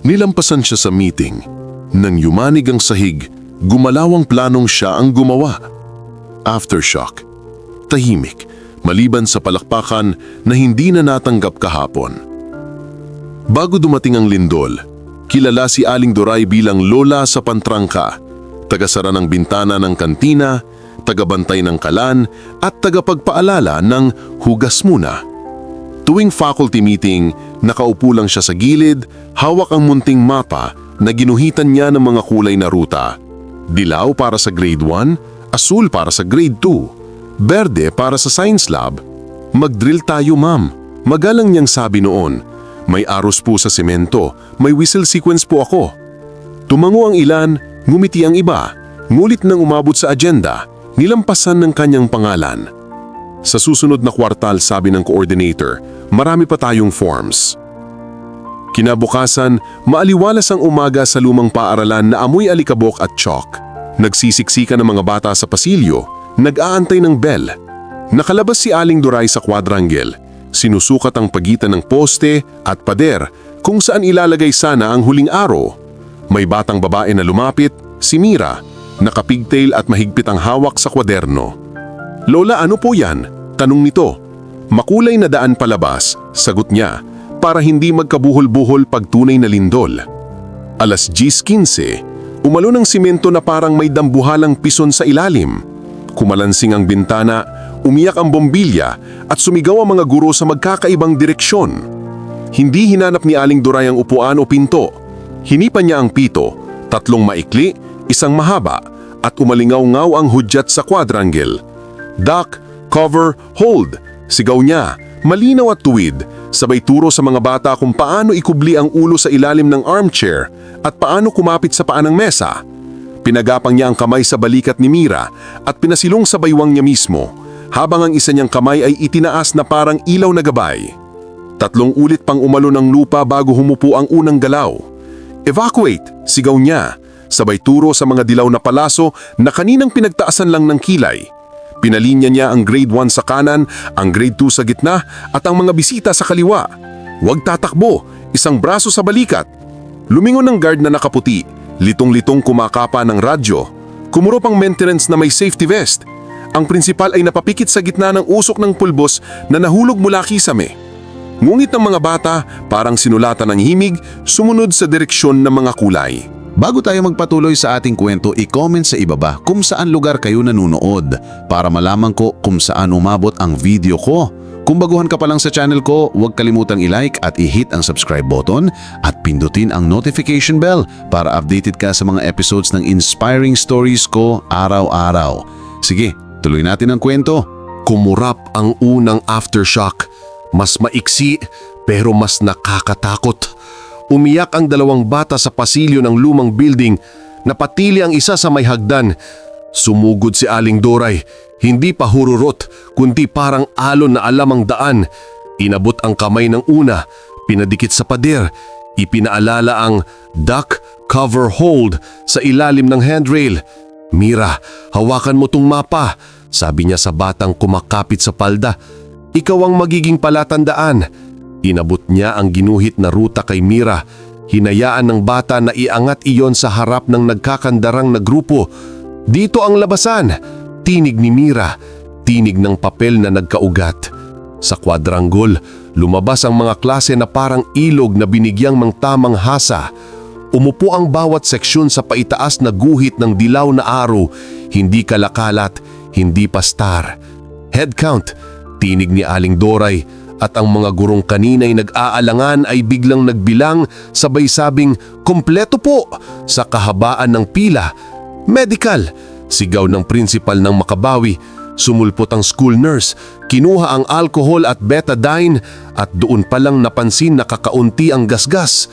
Nilampasan siya sa meeting. Nang yumanig ang sahig, gumalawang planong siya ang gumawa. Aftershock. Tahimik, maliban sa palakpakan na hindi na natanggap kahapon. Bago dumating ang lindol, kilala si Aling Doray bilang lola sa pantrangka, tagasara ng bintana ng kantina, tagabantay ng kalan at tagapagpaalala ng hugas muna. Tuwing faculty meeting, nakaupo lang siya sa gilid, hawak ang munting mapa na ginuhitan niya ng mga kulay na ruta. Dilaw para sa grade 1, asul para sa grade 2, berde para sa science lab. Mag-drill tayo ma'am. Magalang niyang sabi noon, may aros po sa semento, may whistle sequence po ako. Tumango ang ilan, ngumiti ang iba, ngulit nang umabot sa agenda, nilampasan ng kanyang pangalan. Sa susunod na kwartal sabi ng coordinator, marami pa tayong forms. Kinabukasan, maaliwalas ang umaga sa lumang paaralan na amoy alikabok at chalk. Nagsisiksika ng mga bata sa pasilyo, nag-aantay ng bell. Nakalabas si Aling Duray sa quadrangle. Sinusukat ang pagitan ng poste at pader kung saan ilalagay sana ang huling araw. May batang babae na lumapit, si Mira, nakapigtail at mahigpit ang hawak sa kwaderno. Lola, ano po yan? Tanong nito. Makulay na daan palabas, sagot niya, para hindi magkabuhol-buhol pag tunay na lindol. Alas 10.15, umalo ng simento na parang may dambuhalang pison sa ilalim. Kumalansing ang bintana, umiyak ang bombilya at sumigaw ang mga guro sa magkakaibang direksyon. Hindi hinanap ni Aling Duray ang upuan o pinto. Hinipan niya ang pito, tatlong maikli, isang mahaba, at umalingaw-ngaw ang hudyat sa quadrangle. Duck, cover, hold, sigaw niya, malinaw at tuwid, sabay turo sa mga bata kung paano ikubli ang ulo sa ilalim ng armchair at paano kumapit sa paa ng mesa. Pinagapang niya ang kamay sa balikat ni Mira at pinasilong sa baywang niya mismo, habang ang isa niyang kamay ay itinaas na parang ilaw na gabay. Tatlong ulit pang umalo ng lupa bago humupo ang unang galaw. Evacuate! Sigaw niya, sabay turo sa mga dilaw na palaso na kaninang pinagtaasan lang ng kilay. Pinalinya niya ang grade 1 sa kanan, ang grade 2 sa gitna at ang mga bisita sa kaliwa. Huwag tatakbo, isang braso sa balikat. Lumingon ng guard na nakaputi, litong-litong kumakapa ng radyo. Kumurop ang maintenance na may safety vest. Ang prinsipal ay napapikit sa gitna ng usok ng pulbos na nahulog mula kisame. Ngungit ng mga bata, parang sinulatan ng himig, sumunod sa direksyon ng mga kulay. Bago tayo magpatuloy sa ating kwento, i-comment sa ibaba kung saan lugar kayo nanunood para malaman ko kung saan umabot ang video ko. Kung baguhan ka pa lang sa channel ko, huwag kalimutang i-like at i-hit ang subscribe button at pindutin ang notification bell para updated ka sa mga episodes ng inspiring stories ko araw-araw. Sige, tuloy natin ang kwento. Kumurap ang unang aftershock. Mas maiksi pero mas nakakatakot. Umiyak ang dalawang bata sa pasilyo ng lumang building. Napatili ang isa sa may hagdan. Sumugod si Aling Doray. Hindi pa hururot, kundi parang alon na alam ang daan. Inabot ang kamay ng una, pinadikit sa pader. Ipinaalala ang duck cover hold sa ilalim ng handrail. Mira, hawakan mo tong mapa, sabi niya sa batang kumakapit sa palda. Ikaw ang magiging palatandaan. Inabot niya ang ginuhit na ruta kay Mira. Hinayaan ng bata na iangat iyon sa harap ng nagkakandarang na grupo. Dito ang labasan. Tinig ni Mira. Tinig ng papel na nagkaugat. Sa kwadranggol, lumabas ang mga klase na parang ilog na binigyang mang tamang hasa. Umupo ang bawat seksyon sa paitaas na guhit ng dilaw na araw, hindi kalakalat, hindi pastar. Head count, tinig ni Aling Doray at ang mga gurong kanina'y nag-aalangan ay biglang nagbilang sabay sabing kompleto po sa kahabaan ng pila. Medical, sigaw ng principal ng Makabawi. Sumulpot ang school nurse, kinuha ang alcohol at betadine at doon pa lang napansin na kakaunti ang gasgas.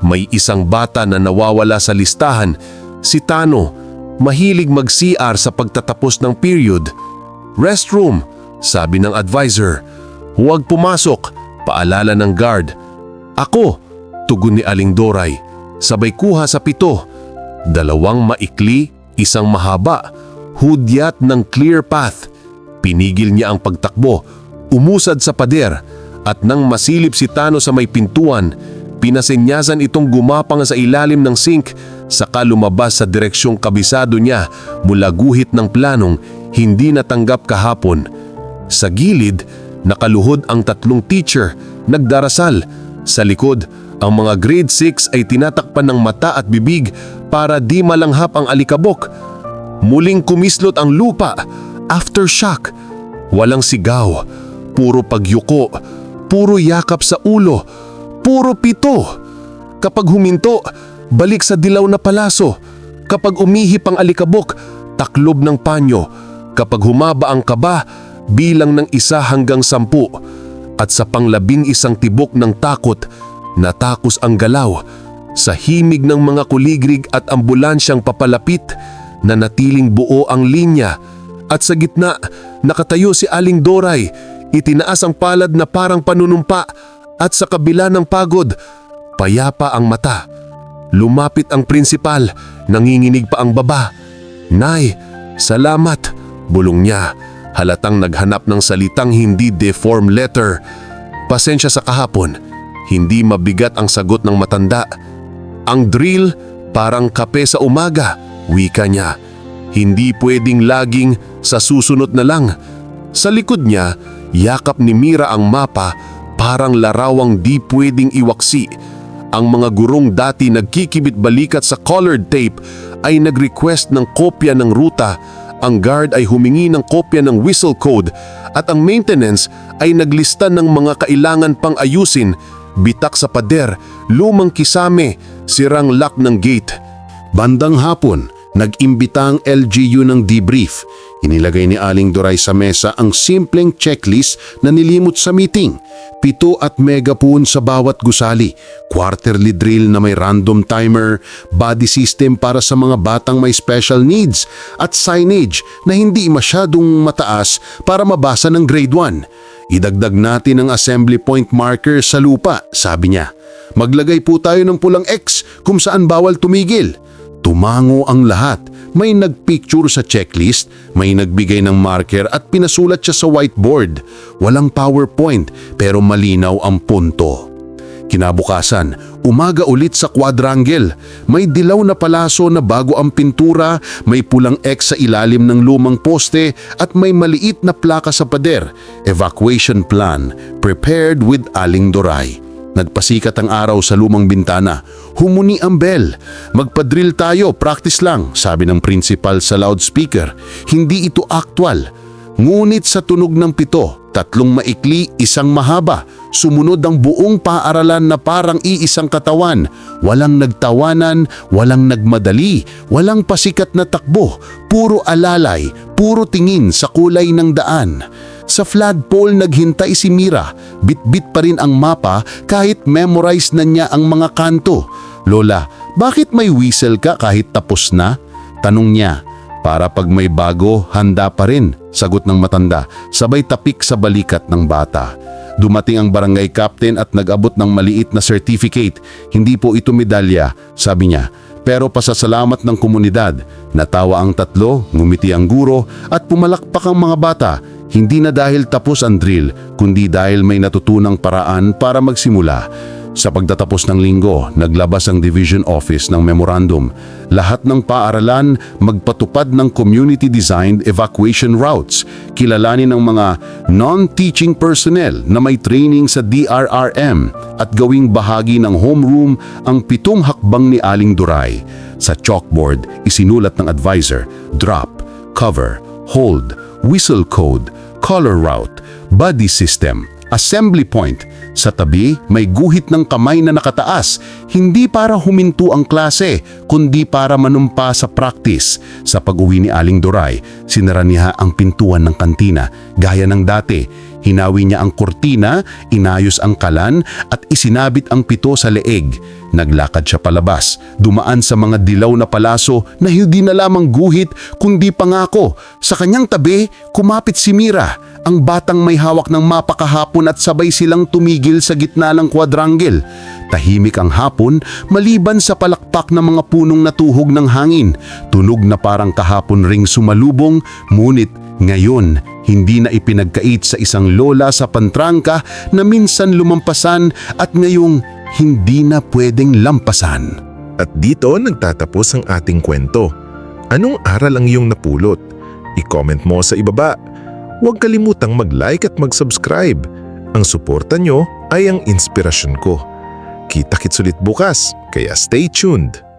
May isang bata na nawawala sa listahan, si Tano, mahilig mag-CR sa pagtatapos ng period. Restroom, sabi ng advisor. Huwag pumasok, paalala ng guard. Ako, tugon ni Aling Doray. Sabay kuha sa pito. Dalawang maikli, isang mahaba. Hudyat ng clear path. Pinigil niya ang pagtakbo. Umusad sa pader. At nang masilip si Tano sa may pintuan, Pinasenyasan itong gumapang sa ilalim ng sink saka lumabas sa direksyong kabisado niya mula guhit ng planong hindi natanggap kahapon. Sa gilid, nakaluhod ang tatlong teacher, nagdarasal. Sa likod, ang mga grade 6 ay tinatakpan ng mata at bibig para di malanghap ang alikabok. Muling kumislot ang lupa. Aftershock. Walang sigaw. Puro pagyuko. Puro yakap sa ulo. Puro pito. Kapag huminto, balik sa dilaw na palaso. Kapag umihip ang alikabok, taklob ng panyo. Kapag humaba ang kaba, bilang ng isa hanggang sampu. At sa panglabing isang tibok ng takot, natakos ang galaw. Sa himig ng mga kuligrig at ambulansyang papalapit, na natiling buo ang linya. At sa gitna, nakatayo si Aling Doray, itinaas ang palad na parang panunumpa at sa kabila ng pagod, payapa ang mata. Lumapit ang prinsipal, nanginginig pa ang baba. Nay, salamat, bulong niya. Halatang naghanap ng salitang hindi deform letter. Pasensya sa kahapon, hindi mabigat ang sagot ng matanda. Ang drill, parang kape sa umaga, wika niya. Hindi pwedeng laging sa susunod na lang. Sa likod niya, yakap ni Mira ang mapa parang larawang di pwedeng iwaksi. Ang mga gurong dati nagkikibit balikat sa colored tape ay nag-request ng kopya ng ruta. Ang guard ay humingi ng kopya ng whistle code at ang maintenance ay naglista ng mga kailangan pang ayusin, bitak sa pader, lumang kisame, sirang lock ng gate. Bandang hapon, nag-imbita ang LGU ng debrief. Inilagay ni Aling Duray sa mesa ang simpleng checklist na nilimot sa meeting. Pito at megapoon sa bawat gusali, quarterly drill na may random timer, body system para sa mga batang may special needs, at signage na hindi masyadong mataas para mabasa ng grade 1. Idagdag natin ang assembly point marker sa lupa, sabi niya. Maglagay po tayo ng pulang X kung saan bawal tumigil. Tumango ang lahat. May nagpicture sa checklist, may nagbigay ng marker at pinasulat siya sa whiteboard. Walang PowerPoint pero malinaw ang punto. Kinabukasan, umaga ulit sa quadrangle. May dilaw na palaso na bago ang pintura, may pulang X sa ilalim ng lumang poste at may maliit na plaka sa pader. Evacuation plan, prepared with Aling Doray. Nagpasikat ang araw sa lumang bintana. Humuni ang bell. Magpadrill tayo, practice lang, sabi ng principal sa loudspeaker. Hindi ito actual. Ngunit sa tunog ng pito, tatlong maikli, isang mahaba, sumunod ang buong paaralan na parang iisang katawan. Walang nagtawanan, walang nagmadali, walang pasikat na takbo, puro alalay, puro tingin sa kulay ng daan. Sa flagpole naghintay si Mira, bitbit pa rin ang mapa kahit memorize na niya ang mga kanto. Lola, bakit may whistle ka kahit tapos na? Tanong niya. Para pag may bago, handa pa rin, sagot ng matanda, sabay tapik sa balikat ng bata. Dumating ang barangay captain at nag-abot ng maliit na certificate. Hindi po ito medalya, sabi niya. Pero pasasalamat ng komunidad. Natawa ang tatlo, ngumiti ang guro at pumalakpak ang mga bata. Hindi na dahil tapos ang drill, kundi dahil may natutunang paraan para magsimula. Sa pagtatapos ng linggo, naglabas ang division office ng memorandum. Lahat ng paaralan magpatupad ng community-designed evacuation routes. Kilalanin ng mga non-teaching personnel na may training sa DRRM at gawing bahagi ng homeroom ang pitong hakbang ni Aling Duray. Sa chalkboard, isinulat ng advisor, drop, cover, hold, whistle code, color route, body system, assembly point. Sa tabi, may guhit ng kamay na nakataas, hindi para huminto ang klase, kundi para manumpa sa practice. Sa pag-uwi ni Aling Doray, sinara niya ang pintuan ng kantina, gaya ng dati. Hinawi niya ang kurtina, inayos ang kalan at isinabit ang pito sa leeg. Naglakad siya palabas, dumaan sa mga dilaw na palaso na hindi na lamang guhit kundi pangako. Sa kanyang tabi, kumapit si Mira, ang batang may hawak ng mapa kahapon at sabay silang tumigil sa gitna ng quadrangle. Tahimik ang hapon maliban sa palakpak ng mga punong natuhog ng hangin. Tunog na parang kahapon ring sumalubong, ngunit ngayon hindi na ipinagkait sa isang lola sa pantrangka na minsan lumampasan at ngayong hindi na pwedeng lampasan. At dito nagtatapos ang ating kwento. Anong aral ang iyong napulot? I-comment mo sa ibaba. Huwag kalimutang mag-like at mag-subscribe. Ang suporta nyo ay ang inspirasyon ko. Kita-kits ulit bukas, kaya stay tuned.